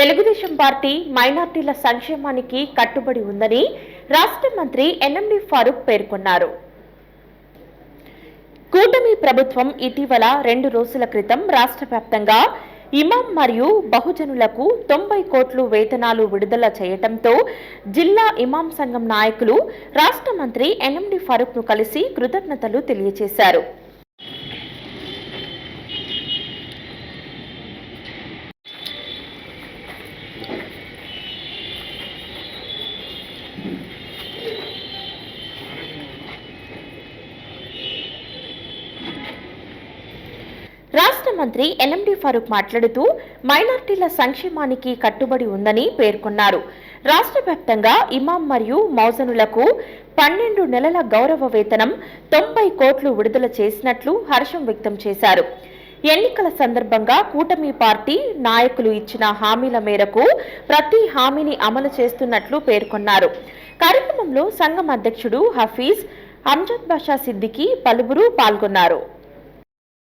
Telugu Desam party మైనార్టీల సంక్షేమానికి కట్టుబడి ఉందని రాష్ట్ర మంత్రి ఎన్ఎండి ఫారూక్ పేర్కొన్నారు. కూటమి ప్రభుత్వం ఇటీవల రెండు రోజుల క్రితం రాష్ట్ర వ్యాప్తంగా ఇమాం మరియు బహుజనులకు తొంభై కోట్లు వేతనాలు విడుదల చేయటంతో జిల్లా ఇమాం సంఘం నాయకులు రాష్ట్ర మంత్రి ఎన్ఎండి ఫారూక్ను కలిసి కృతజ్ఞతలు తెలియజేశారు. రాష్ట్ర మంత్రి ఎన్ఎండి ఫరూక్ మాట్లాడుతూ మైనార్టీల సంక్షేమానికి కట్టుబడి ఉందని పేర్కొన్నారు. రాష్ట్ర వ్యాప్తంగా ఇమాం మరియు మౌజనులకు పన్నెండు నెలల గౌరవ వేతనం తొంభై కోట్లు విడుదల చేసినట్లు హర్షం వ్యక్తం చేశారు. ఎన్నికల సందర్భంగా కూటమి పార్టీ నాయకులు ఇచ్చిన హామీల మేరకు ప్రతి హామీని అమలు చేస్తున్నట్లు పేర్కొన్నారు. కార్యక్రమంలో సంఘం అధ్యక్షుడు హఫీజ్ అంజద్ బాషా సిద్దికి పలువురు పాల్గొన్నారు.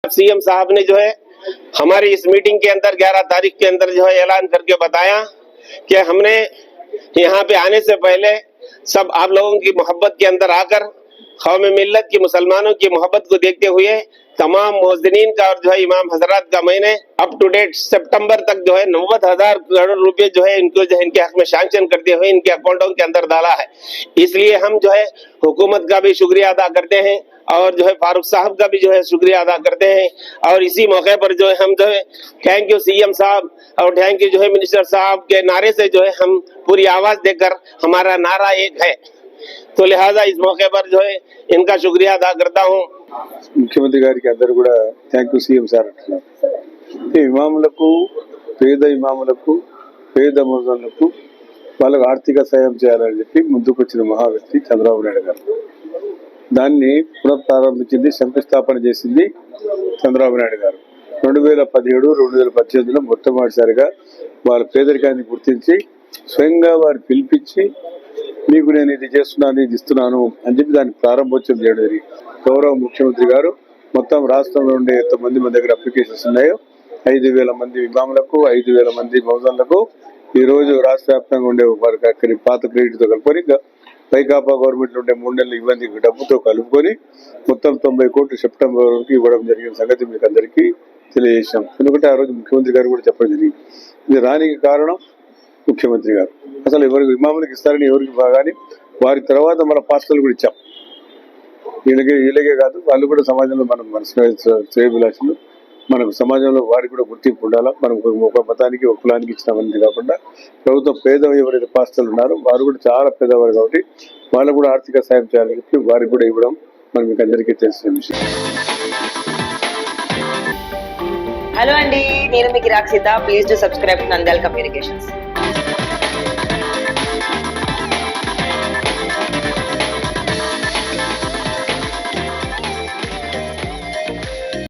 सीएम साहब ने जो है हमारी इस मीटिंग के अंदर 11 तारीख के अंदर जो है ऐलान करके बताया कि हमने यहाँ पे आने से पहले सब आप लोगों की मोहब्बत के अंदर आकर, कौम मिल्लत की, मुसलमानों की मोहब्बत को देखते हुए तमाम मोजनीन का और जो है इमाम हजरात का मैंने अप टू डेट सितंबर तक जो है नब्बे हज़ार करोड़ रुपए जो है इनको जो है इनके हक में सैंक्शन करते हुए इनके अकाउंटों के अंदर डाला है। इसलिए हम जो है हुकूमत का भी शुक्रिया अदा करते हैं। और जो है फारूक साहब का भी जो है शुक्रिया अदा करते हैं और इसी मौके पर जो है हम जो है थैंक यू सीएम साहब और थैंक यू जो है मिनिस्टर साहब के नारे से जो है हम पूरी आवाज देकर हमारा नारा एक है तो लिहाजा इस मौके पर जो है इनका शुक्रिया अदा करता हूँ ముఖ్యమంత్రి గారికి అందరు కూడా థ్యాంక్ యూ సీఎం సార్ అంటున్నారు ఈ ఇమాములకు పేద ఇమాములకు పేద ముజలకు వాళ్ళకు ఆర్థిక సాయం చేయాలని చెప్పి ముందుకు వచ్చిన మహా వ్యక్తి చంద్రబాబు నాయుడు గారు దాన్ని పునఃప్రారంభించింది శంకుస్థాపన చేసింది చంద్రబాబు నాయుడు గారు. రెండు వేల పదిహేడు రెండు వేల పద్దెనిమిదిలో మొట్టమొదటిసారిగా వారి పేదరికాన్ని గుర్తించి స్వయంగా వారు పిలిపించి మీకు నేను ఇది చేస్తున్నాను ఇది ఇస్తున్నాను అని చెప్పి దాన్ని ప్రారంభోత్సవం చేయడం జరిగింది. గౌరవ ముఖ్యమంత్రి గారు మొత్తం రాష్ట్రంలో ఉండే ఎంతమంది మన దగ్గర అప్లికేషన్స్ ఉన్నాయో ఐదు వేల మంది విభాములకు ఐదు వేల మంది మౌజన్లకు ఈరోజు రాష్ట్ర వ్యాప్తంగా ఉండే వారికి అక్కడి పాత క్రెడిట్తో కలిపి కలుపుకొని వైకాపా గవర్నమెంట్ ఉండే మూడు నెలలు ఇబ్బంది డబ్బుతో కలుపుకొని మొత్తం తొంభై కోట్లు సెప్టెంబర్ వరకు ఇవ్వడం జరిగిన సంగతి మీకు అందరికీ తెలియజేశాం. ఎందుకంటే ఆ రోజు ముఖ్యమంత్రి గారు కూడా చెప్పడం జరిగింది. ఇది రానికి కారణం ముఖ్యమంత్రి గారు. అసలు ఎవరికి ఇమాములకు ఇస్తారని ఎవరికి బాగాని వారి తర్వాత మన పాస్టర్లు కూడా ఇచ్చాం. వీళ్ళకే వీళ్ళకే కాదు వాళ్ళు కూడా సమాజంలో మనం మన శ్రేయభిలాషులు మనకు సమాజంలో వారికి కూడా గుర్తింపు ఉండాలా? మనం ఒక- మతానికి ఒక కులానికి ఇచ్చినామని కాకుండా ప్రభుత్వం పేద ఎవరైతే పాస్టర్లు ఉన్నారో వారు కూడా చాలా పేదవారు కాబట్టి వాళ్ళకు కూడా ఆర్థిక సాయం చేయాలని చెప్పి వారికి కూడా ఇవ్వడం మనం మీకు అందరికీ తెలిసిన విషయం. హలో అండి నేను మీకు Rakshita please to subscribe Nandal communications